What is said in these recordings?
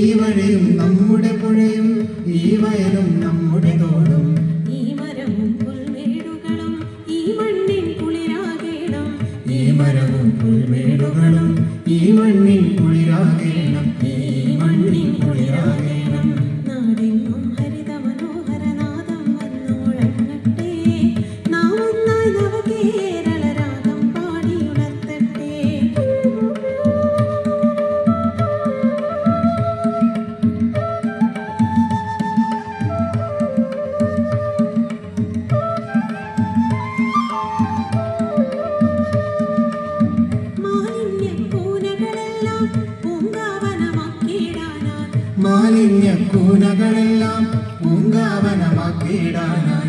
ഈ വഴിയും നമ്മുടെ പുഴയും ഈ വയലും മാലിന്യ കൂനകളെല്ലാം പൂങ്കാവനമാക്കിയിടാനാ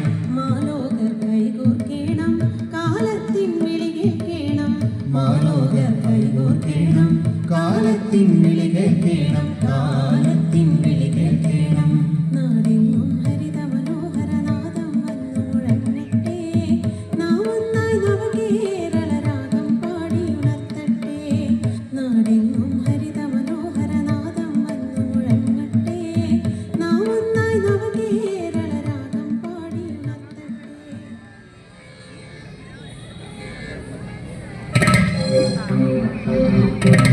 Thank you.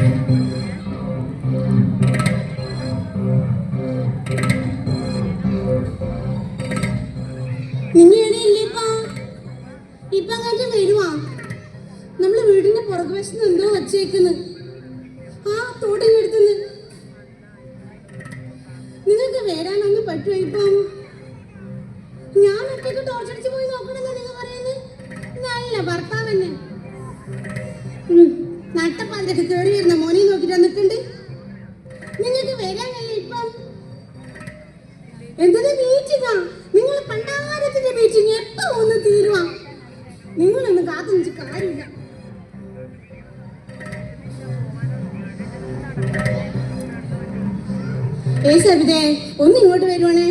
സവിതേ ഒന്ന് ഇങ്ങോട്ട് വരുവാണേ.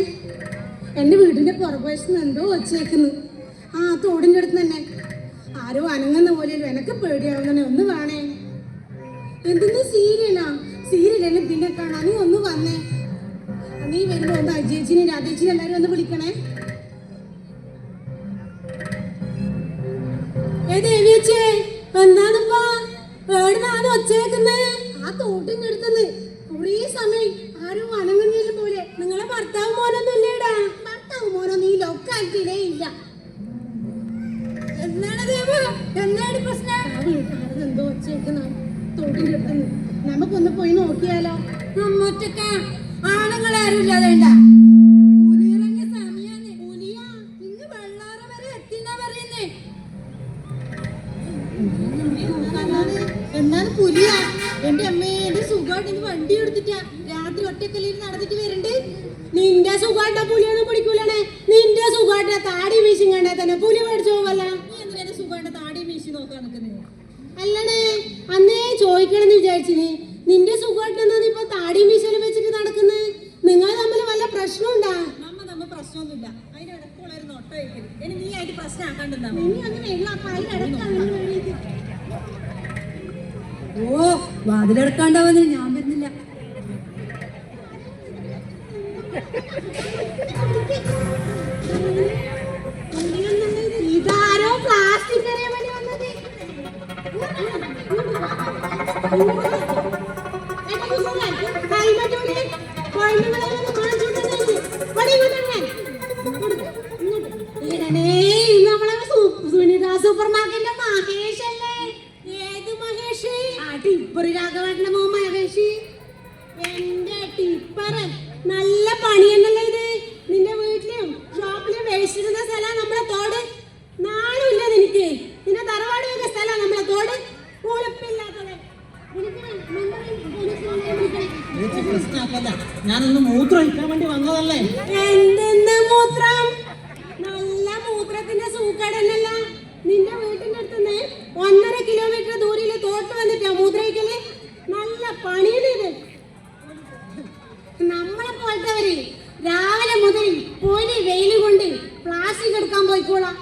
എന്റെ വീടിന്റെ പുറകുവശത്ത് എന്തോ വച്ചേക്കുന്നു. ആ തോടിന്റെ അടുത്ത് തന്നെ. ആരോ അനങ്ങുന്ന പോലെ എനക്ക് പേടിയാവുന്ന ഒന്ന് വേണേ എന്തെന്ന് സീരിയലാ? സീരിയലല്ലേ പിന്നെ കാണാൻ? ഒന്ന് വന്നേ. നീ വരുമ്പോ ഒന്ന് അജയച്ചിനെ രാധേച്ചിനെ എല്ലാവരും ഒന്ന് വിളിക്കണേ. വെച്ചേക്കുന്ന തൊടിലെടുത്തുന്നു നമുക്കൊന്ന് പോയി നോക്കിയാലോ? അമ്മൊറ്റക്ക പ്രശ്നമൊന്നുമില്ല. അതിനിടക്കുള്ളൊരു നോട്ടം ഇനി നീ ആയിട്ട് പ്രശ്നമാക്കാണ്ടെന്നാ ഇനി അങ്ങനെ ഓ വാതിലെടുക്കാണ്ടാവുന്നതിന് ഞാൻ ടിപ്പറൻ നല്ല പണിയെന്നല്ലേ ഇത്? നിന്റെ വീട്ടിലും ഷോപ്പിലും വേസ്റ്റിടുന്ന സ്ഥലം നമ്മളെ തോട്. നാളുമില്ല നിനക്ക്. നിന്റെ തറവാട് വെക്കുന്ന സ്ഥലം നമ്മളെ തോട്. ഞാനൊന്ന് മൂത്രം ഒഴിക്കാൻ വേണ്ടി വന്നതല്ലേ? എന്തെന്ന് മൂത്രം? നല്ല മൂത്രത്തിന്റെ സൂക്കടനല്ല നിന്റെ വീട്ടിന്റെ അടുത്തുനിന്ന് ഒന്നര കിലോമീറ്റർ ദൂരെയിൽ തോട്ട് വന്നിട്ടാ മൂത്രയിക്കൽ നല്ല പണിയുടെ ഈ വെയിൽ കൊണ്ട് പ്ലാസ്റ്റിക് എടുക്കാൻ പോയിക്കോളാം.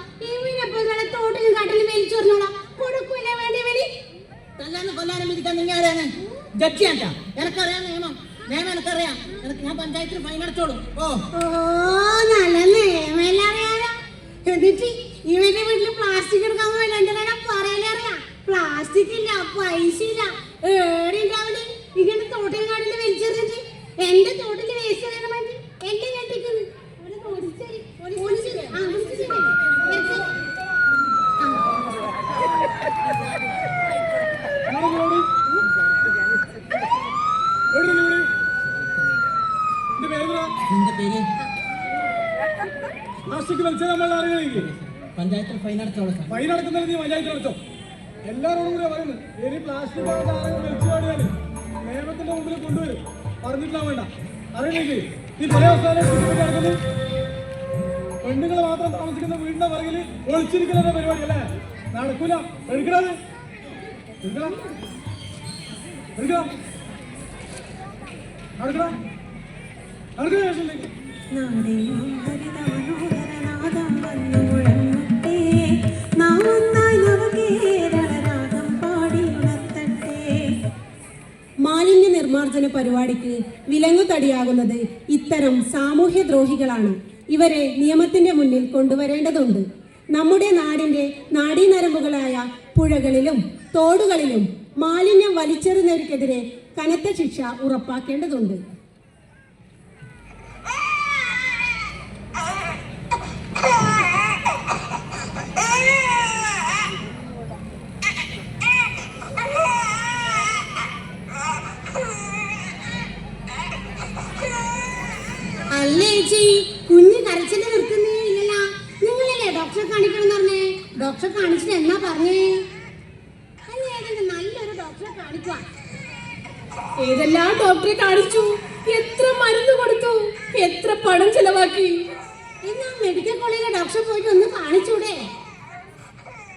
തോട്ടിലും കാട്ടിലും വെയിൽ ചോർന്നോളാം കൊടുക്കൂല വേണ്ടി വെളി തല്ലാന്ന് കൊല്ലാനും വിധിക്കാൻ നീ ആരാണ്? ജഡ്ജിയാട്ടാ നിയമം. നിയമം എനക്കറിയാം. എനക്ക് ഞാൻ പഞ്ചായത്തിൽ ഫൈൻ ഓ നല്ല നിയമം എല്ലാം അറിയാലോ എന്നിട്ട് ഇവന്റെ വീട്ടിൽ പ്ലാസ്റ്റിക് എടുക്കാൻ പോയില്ല. എന്റെ പറയലേ അറിയാം. പ്ലാസ്റ്റിക് ഇല്ല പൈസ ഇല്ല. ഏടെ ഉണ്ടാവില്ല ഇങ്ങനെ തോട്ടിൽ കാട്ടിൽ വലിച്ചെറിഞ്ഞിട്ട് എന്റെ തോട്ടിൽ വേസ്റ്റ് പ്ലാസ്റ്റിക് വലിച്ചാൽ നമ്മൾ അറിയണമെങ്കിൽ പഞ്ചായത്തിൽ ഫൈൻ അടച്ചോളാം ഫൈൻ അടക്കുന്നത് നീ പഞ്ചായത്തിൽ അടച്ചോ? എല്ലാവരോടും കൂടെ പറയുന്നു ഇനി പ്ലാസ്റ്റിക് വലിച്ചു പാടിയാൽ നിയമത്തിന്റെ മുമ്പിൽ കൊണ്ടുവരും. പറഞ്ഞിട്ടില്ല വേണ്ട. അറിയണമെങ്കിൽ നീ പല അവസാനം പെണ്ണുങ്ങൾ മാത്രം താമസിക്കുന്ന വീടിന്റെ പിറകിൽ ഒളിച്ചിരിക്കുന്ന പരിപാടി അല്ലേ? നടക്കൂല. എടുക്കണത് എടുക്കണം എടുക്കണം നടക്കണം നടക്കണം സ്റ്റേഷനിലേക്ക് മാലിന്യ നിർമ്മാർജന പരിപാടിക്ക് വിലങ്ങുതടിയാകുന്നത് ഇത്തരം സാമൂഹ്യ ദ്രോഹികളാണ്. ഇവരെ നിയമത്തിന്റെ മുന്നിൽ കൊണ്ടുവരേണ്ടതുണ്ട്. നമ്മുടെ നാടിന്റെ നാടീനരമ്പുകളായ പുഴകളിലും തോടുകളിലും മാലിന്യം വലിച്ചെറിഞ്ഞവർക്കെതിരെ കനത്ത ശിക്ഷ ഉറപ്പാക്കേണ്ടതുണ്ട്. കാണിക്കണം പറഞ്ഞേ? ഡോക്ടറെ കാണിച്ചിട്ട് എന്നാ പറഞ്ഞേ? നല്ലൊരു ഡോക്ടറെ കാണിക്കുക ഏതെല്ലാം ഡോക്ടറെ കാണിച്ചു? എത്ര മരുന്ന് കൊടുത്തു? എത്ര പണം ചെലവാക്കി? എന്നാ മെഡിക്കൽ കോളേജിലെ ഡോക്ടറെ പോയിട്ട് ഒന്ന് കാണിച്ചൂടെ?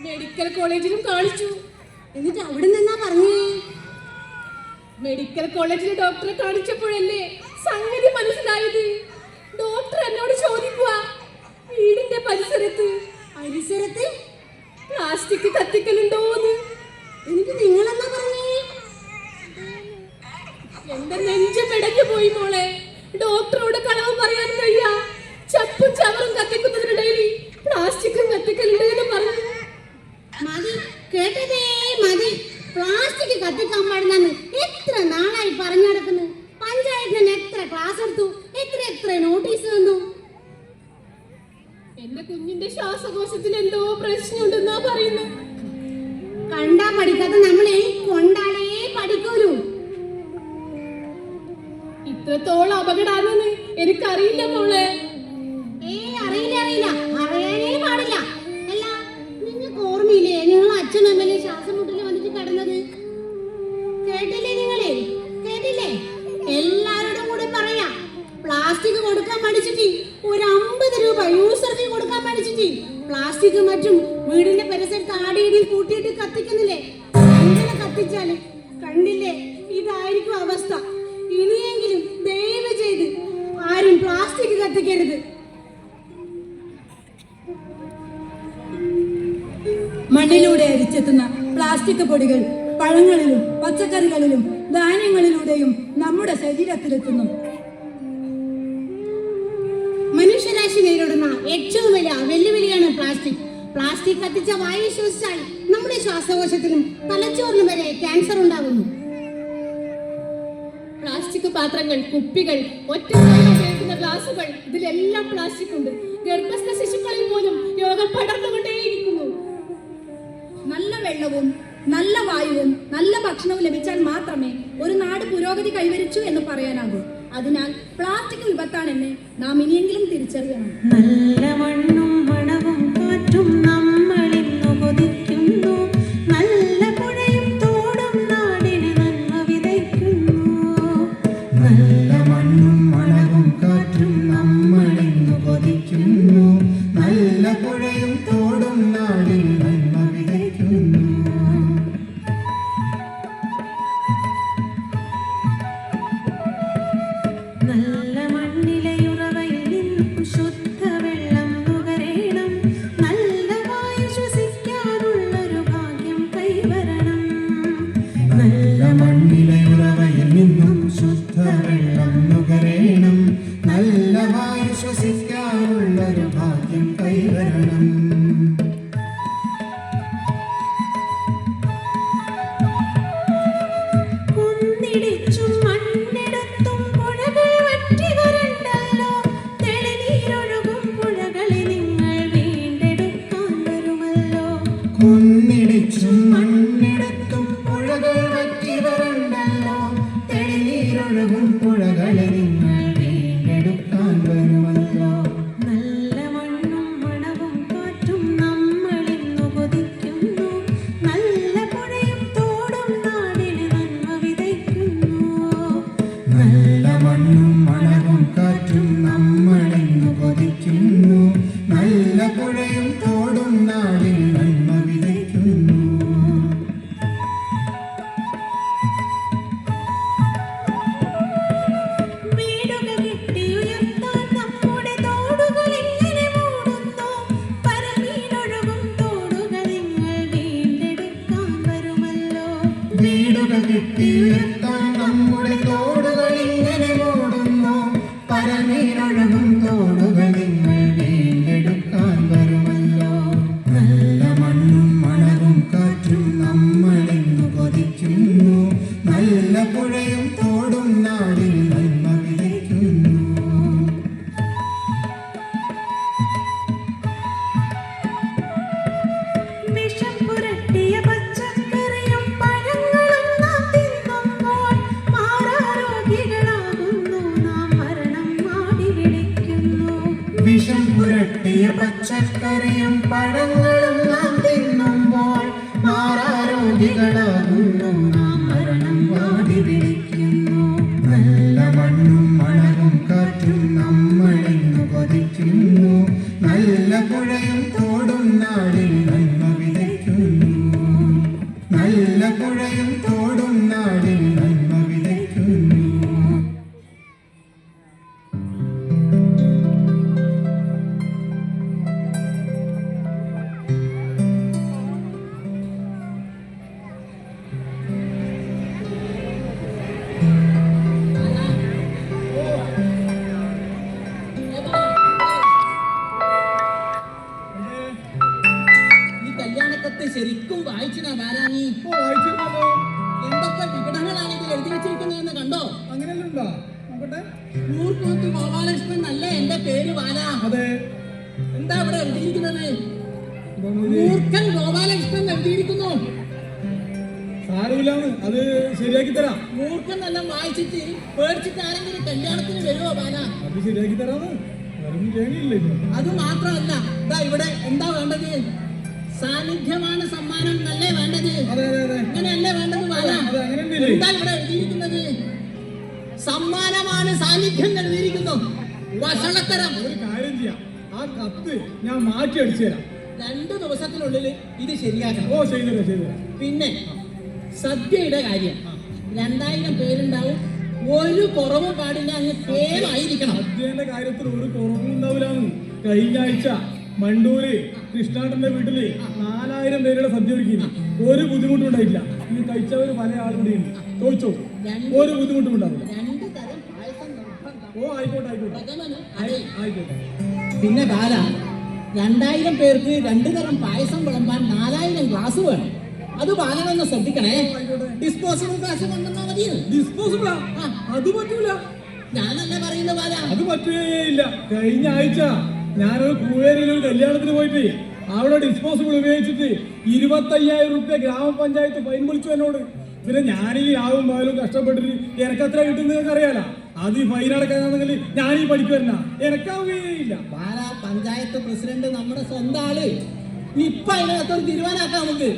മെഡിക്കൽ കോളേജിലും കാണിച്ചു. എന്നിട്ട് അവിടെ നിന്നാ പറഞ്ഞേ? മെഡിക്കൽ കോളേജിലെ ഡോക്ടറെ കാണിച്ചപ്പോഴല്ലേ സംഗതി മനസ്സിലായത്? ഡോക്ടർ എന്നോട് ചോദിക്കുക വീടിന്റെ പരിസരത്ത് പരിസരത്ത് പ്ലാസ്റ്റിക് കത്തിക്കലുണ്ടോന്ന്? എനിക്ക് നിങ്ങളെന്നാ പറഞ്ഞേ? എന്റെ നെഞ്ച് പിടഞ്ഞു പോയി മോളെ. ഡോക്ടറോട് കളവ് പറയാൻ കഴിയ ചപ്പും ചവറും കത്തിക്കുന്നതിനിടയിൽ പ്ലാസ്റ്റിക്കും കത്തിക്കലുണ്ട് എന്ന് പറഞ്ഞു. മതി കേട്ടതേ മതി. പ്ലാസ്റ്റിക് കത്തിക്കാൻ പാടില്ലെന്ന് എത്ര നാളായി പറഞ്ഞു നടക്കുന്നു? പഞ്ചായത്തിന് എത്ര ക്ലാസ് എടുത്തു? എത്ര എത്ര നോട്ടീസ് തന്നു? എന്റെ കുഞ്ഞിന്റെ ശ്വാസകോശത്തിൽ എന്തോ പ്രശ്നമുണ്ടെന്നാ പറയുന്നു. കണ്ടാ പഠിക്കാത്ത നമ്മളെ കൊണ്ടാലേ പഠിക്കൂലൂ. ഇത്രത്തോളം അപകടാണെന്ന് എനിക്കറിയില്ല മോളെ. മണ്ണിലൂടെ അരിച്ചെത്തുന്ന പ്ലാസ്റ്റിക് പൊടികൾ പഴങ്ങളിലും പച്ചക്കറികളിലും ധാന്യങ്ങളിലൂടെയും നമ്മുടെ ശരീരത്തിലെത്തുന്നു. മനുഷ്യരാശി നേരിടുന്ന ഏറ്റവും വലിയ വെല്ലുവിളിയാണ് പ്ലാസ്റ്റിക്. പ്ലാസ്റ്റിക് കത്തിച്ച വായു ശ്വസിച്ചാൽ നമ്മുടെ ശ്വാസകോശത്തിനും തലച്ചോറിനും വരെ ക്യാൻസർ ഉണ്ടാകുന്നു. പ്ലാസ്റ്റിക് പാത്രങ്ങൾ കുപ്പികൾ ഒറ്റ ഉപയോഗിക്കുന്ന ഗ്ലാസുകൾ ഇതിലെല്ലാം പ്ലാസ്റ്റിക് ഉണ്ട്. ഗർഭസ്ഥ ശിശുക്കളിൽ പോലും രോഗം നല്ല വെള്ളവും നല്ല വായുവും നല്ല ഭക്ഷണവും ലഭിച്ചാൽ മാത്രമേ ഒരു നാട് പുരോഗതി കൈവരിച്ചു എന്ന് പറയാനാകൂ. അതിനാൽ പ്ലാസ്റ്റിക് വിപത്താണെന്ന് നാം ഇനിയെങ്കിലും തിരിച്ചറിയണം. നല്ല ഭാഗ്യം കൈവരണം. തരാം വായിച്ചിട്ട് പേടിച്ചിട്ട് ആരെങ്കിലും കല്യാണത്തിന് വരുമോ ബാല? അത് ശരിയാക്കി ഇപ്പൊ അത് മാത്രമല്ല ഇതാ ഇവിടെ എന്താ വേണ്ടത്? സാന്നിധ്യമാണ് സമ്മാനം എന്നല്ലേ വേണ്ടത്? അങ്ങനെയല്ലേ വേണ്ടത് ബാല? എന്താ ഇവിടെ എഴുതിയിരിക്കുന്നത്? സമ്മാനമാണ് സാന്നിധ്യം എഴുതിയിരിക്കുന്നു വഷളത്തരം. ഒരു കാര്യം ചെയ്യാം. ആ കത്ത് ഞാൻ മാറ്റി അടിച്ചു തരാം. രണ്ടു ദിവസത്തിനുള്ളിൽ ഇത് ശരിയാക്കണം. ഓ ശരി പിന്നെ സദ്യയുടെ കാര്യം. രണ്ടായിരം പേരുണ്ടാവും. ഒരു കുറവും പാടില്ല അങ്ങ് പേരായിരിക്കണം. അദ്ദേഹത്തിന്റെ കാര്യത്തിൽ ഒരു കുറവും ഉണ്ടാവില്ല. കഴിഞ്ഞ ആഴ്ച മണ്ടൂര് കൃഷ്ണാട്ടന്റെ വീട്ടിൽ നാലായിരം പേരുടെ സദ്യ ഒരുക്കിയില്ല ഒരു ബുദ്ധിമുട്ടും ഉണ്ടായില്ല ഈ കഴിച്ചവര് പല ആളുകൂടി ഉണ്ട് ചോദിച്ചോ ഒരു ബുദ്ധിമുട്ടും ഉണ്ടാവില്ല. ഓ ആയിക്കോട്ടെ ആയിക്കോട്ടെ. ആയിക്കോട്ടെ. പിന്നെ കാല രണ്ടായിരം പേർക്ക് രണ്ടു തരം പായസം വിളമ്പാൻ നാലായിരം ഗ്ലാസ് വേണം. അത് വാങ്ങണമെന്ന് ശ്രദ്ധിക്കണേ. ഡിസ്പോസിബിൾ ഗ്ലാസ് കൊണ്ടുവന്നാ മതി ഡിസ്പോസിബിളാ അത് പറ്റൂല. ഞാനല്ല പറയുന്ന ബാല അത് പറ്റുകയില്ല കഴിഞ്ഞ ആഴ്ച ഞാനൊരു കൂവേരിയിൽ ഒരു കല്യാണത്തിന് പോയിട്ട് അവിടെ ഡിസ്പോസിബിൾ ഉപയോഗിച്ചിട്ട് ഇരുപത്തയ്യായിരം റുപ്യ ഗ്രാമപഞ്ചായത്ത് ഫൈൻ വിളിച്ചു എന്നോട്. പിന്നെ ഞാനീ ആവും രാവും പകലും കഷ്ടപ്പെട്ടിട്ട് എനക്കത്ര അത്ര നിങ്ങൾക്ക് അറിയാലോ? അത് ഈ ഫൈൻ അടക്കാനാണെങ്കിൽ ഞാൻ ഈ പഠിച്ചു വരണ. എനക്കാവുകയില്ല. പാലാ പഞ്ചായത്ത് പ്രസിഡന്റ് നമ്മുടെ സ്വന്തം ആൾ. ഇപ്പൊ അതിനകത്തൊരു തീരുമാനമാക്കാം നമുക്ക്.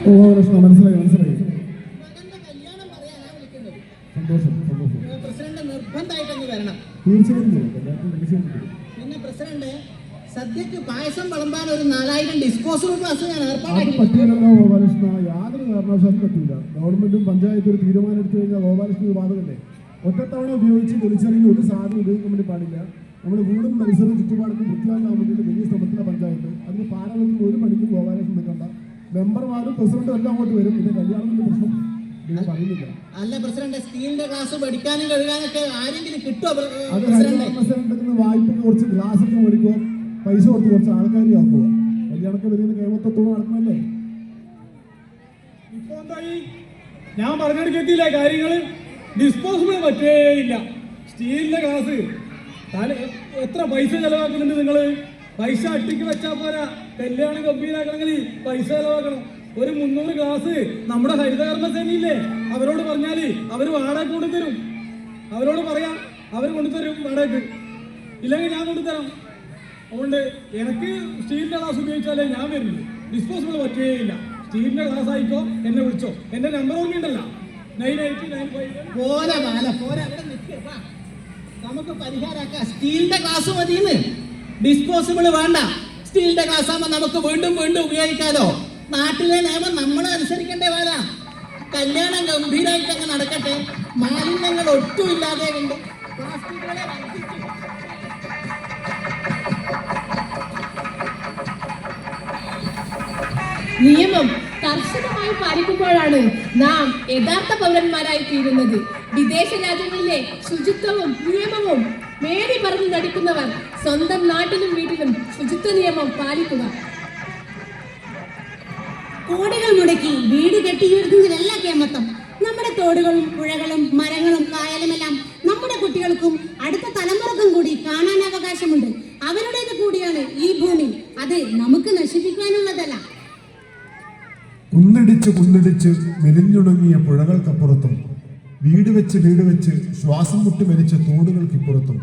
ഓ മനസ്സിലായി മനസ്സിലായി. വിളിക്കുന്നത്. സന്തോഷം സന്തോഷം. ഏ, പ്രസിഡന്റ് നിർബന്ധമായിട്ടൊന്ന് വരണം. തീർച്ചയായിട്ടും പിന്നെ പ്രസിഡന്റ് സദ്യക്ക് പായസം വിളമ്പാൻ ഒരു നാലായിരം ഞാൻ ഏർപ്പാടാക്കി. ഗോപാലകൃഷ്ണ. യാതൊരു കാരണവശാലും പറ്റില്ല ഗവൺമെന്റും പഞ്ചായത്തും ഒരു തീരുമാനം എടുത്തു കഴിഞ്ഞാൽ ഗോപാലകൃഷ്ണ ഇത് ബാധകല്ലേ ഒറ്റത്തവണ ഉപയോഗിച്ച് തെളിച്ചറിയുന്ന ഒരു സാധനം ഉപയോഗിക്കാൻ വേണ്ടി പാടില്ല. നമ്മുടെ വീടും പരിസരവും ചുറ്റുപാടും വൃത്തിയാക്കാൻ വേണ്ടിയിട്ട് വലിയ ശ്രമത്തിലെ പഞ്ചായത്ത്. അതിന് പാരാളുകൾ ഒരു പണിക്കും ഗോപാലകൃഷ്ണൻ മെമ്പർമാരും പ്രസിഡന്റും എല്ലാം അങ്ങോട്ട് വരും. ഇത് കല്യാണത്തിന്റെ പ്രശ്നം ഞാൻ പറയുന്നില്ല. അല്ല പ്രസിഡന്റ് സ്റ്റീലിന്റെ ഗ്ലാസ് പഠിക്കാനും കഴുകാനൊക്കെ ആരെങ്കിലും കിട്ടുമോ അത് പ്രസിഡന്റ്? ഹരിതകർമ്മസേനയുടെ വായ്പക്ക് കുറച്ച് ഗ്ലാസ് ഒക്കെ മേടിക്കുക പൈസ കൊടുത്ത് കുറച്ച് ആൾക്കാരെ ആക്കുക കല്യാണമൊക്കെ വരുന്ന കേമത്വത്തോടെ നടക്കുന്നല്ലേ ഇപ്പൊ എന്തായി? ഞാൻ പറഞ്ഞെടുക്കത്തില്ല കാര്യങ്ങൾ? ഡിസ്പോസിബിൾ പറ്റേയില്ല സ്റ്റീലിന്റെ ഗ്ലാസ്. എത്ര പൈസ ചെലവാക്കുന്നുണ്ട് നിങ്ങൾ? പൈസ അട്ടിക്ക് വെച്ചാ പോരാ. കല്യാണം ഗംഭീരാക്കണമെങ്കിൽ പൈസ ചെലവാക്കണം. ഒരു മുന്നൂറ് ഗ്ലാസ് നമ്മുടെ ഹരിതകർമ്മ സേനയില്ലേ? അവരോട് പറഞ്ഞാൽ അവർ വാടക കൊണ്ടുതരും. അവരോട് പറയാം അവർ കൊണ്ടുതരും വാടക ഇല്ലെങ്കിൽ ഞാൻ കൊണ്ടുതരാം. അതുകൊണ്ട് എനിക്ക് സ്റ്റീലിന്റെ ഗ്ലാസ് ഉപയോഗിച്ചാലേ ഞാൻ വരുള്ളൂ. ഡിസ്പോസിബിൾ പറ്റുകയില്ല സ്റ്റീലിന്റെ ഗ്ലാസ് ആയിക്കോ എന്നെ വിളിച്ചോ. എന്റെ നമ്പർ ഓർമ്മയുണ്ടല്ലോ. Nine eight nine five. നമുക്ക് പരിഹാരമാക്കാം സ്റ്റീലിന്റെ ഗ്ലാസ് മതിയെന്ന് ഡിസ്പോസിബിൾ വേണ്ട. സ്റ്റീലിന്റെ ഗ്ലാസ് ആകുമ്പോൾ നമുക്ക് വീണ്ടും വീണ്ടും ഉപയോഗിക്കാലോ. നാട്ടിലെ നിയമം നമ്മൾ അനുസരിക്കേണ്ടേ വേല കല്യാണം ഗംഭീരമായിട്ട് അങ്ങ് നടക്കട്ടെ. മാലിന്യങ്ങൾ ഒട്ടും ഇല്ലാതെ കൊണ്ട് പ്ലാസ്റ്റിക്കുകളെ നിയമം കർശനമായി പാലിക്കുമ്പോഴാണ് നാം യഥാർത്ഥ പൗരന്മാരായി തീരുന്നത്. വിദേശ രാജ്യങ്ങളിലെ ശുചിത്വവും നിയമവും മേടി പറഞ്ഞു നടിക്കുന്നവർ സ്വന്തം നാട്ടിലും വീട്ടിലും ശുചിത്വ നിയമം പാലിക്കുക. കോടകൾ മുടക്കി വീട് കെട്ടിയിരുന്നതിലല്ല കേമത്വം നമ്മുടെ തോടുകളും പുഴകളും മരങ്ങളും കായലുമെല്ലാം നമ്മുടെ കുട്ടികൾക്കും അടുത്ത തലമുറക്കും കൂടി കാണാൻ അവകാശമുണ്ട്. അവരുടേത് കൂടിയാണ് ഈ ഭൂമി. അത് നമുക്ക് നശിപ്പിക്കാനുള്ളതല്ല. കുന്നിടിച്ച് കുന്നിടിച്ച് മെലിഞ്ഞുണങ്ങിയ പുഴകൾക്കപ്പുറത്തും വീട് വെച്ച് വീട് വെച്ച് ശ്വാസം മുട്ടി മരിച്ച തോടുകൾക്കിപ്പുറത്തും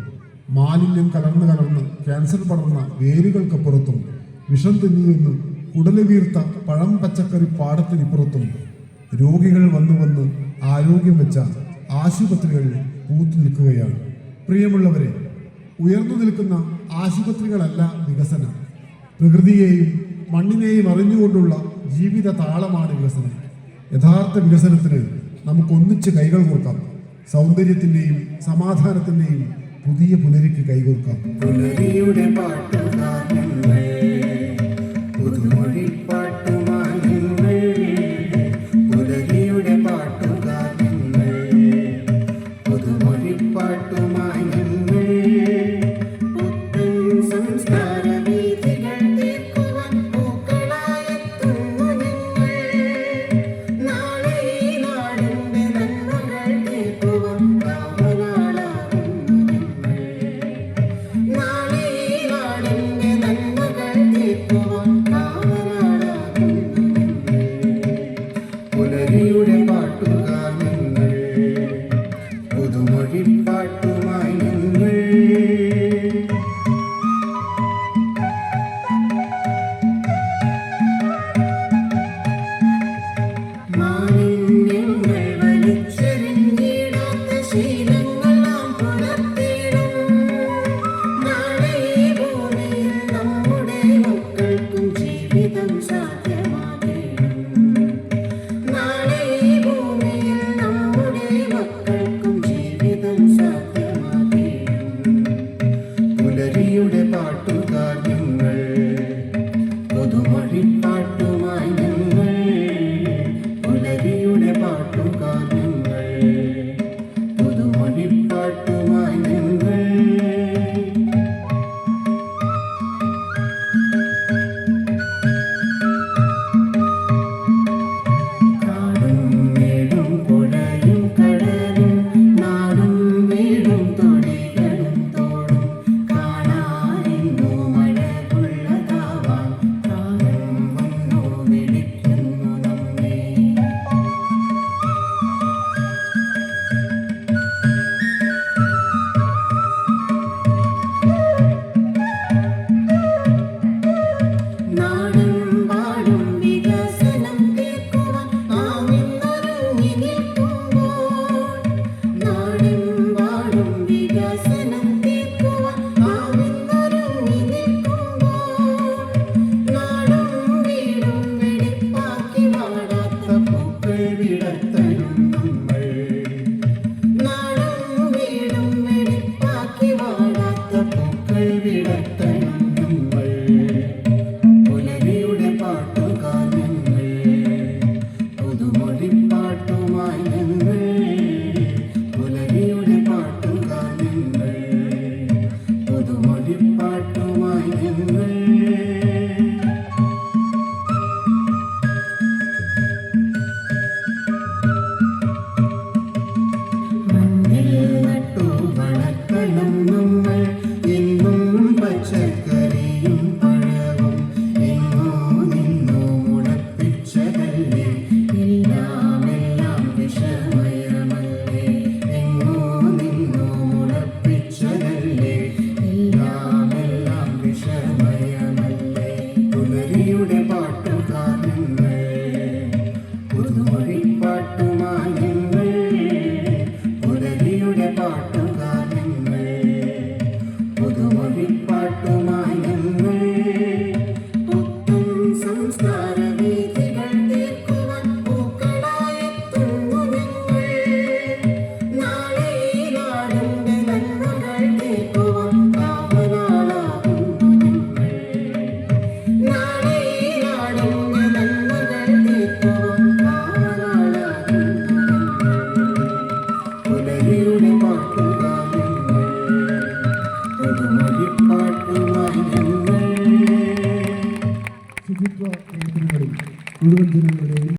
മാലിന്യം കലർന്ന് കലർന്ന് ക്യാൻസർ പടർന്ന വേരുകൾക്കപ്പുറത്തും വിഷം തിന്നു നിന്ന് കുടൽ വീർത്ത പഴം പച്ചക്കറി പാടത്തിനിപ്പുറത്തും രോഗികൾ വന്നു വന്ന് ആരോഗ്യം വെച്ച ആശുപത്രികൾ പൂത്തു നിൽക്കുകയാണ്. പ്രിയമുള്ളവരെ ഉയർന്നു നിൽക്കുന്ന ആശുപത്രികളല്ല വികസനം. പ്രകൃതിയെയും മണ്ണിനെയും അറിഞ്ഞുകൊണ്ടുള്ള ജീവിത താളമാണ് വികസനം. യഥാർത്ഥ വികസനത്തിന് നമുക്ക് ഒന്നിച്ച് കൈകൾ കൊടുക്കാം സൗന്ദര്യത്തിന്റെയും സമാധാനത്തിന്റെയും പുതിയ പുലരിക്ക് കൈകോർക്കാം പുലരിയുടെ പാട്ടുകാരൻ പുതുമൊഴി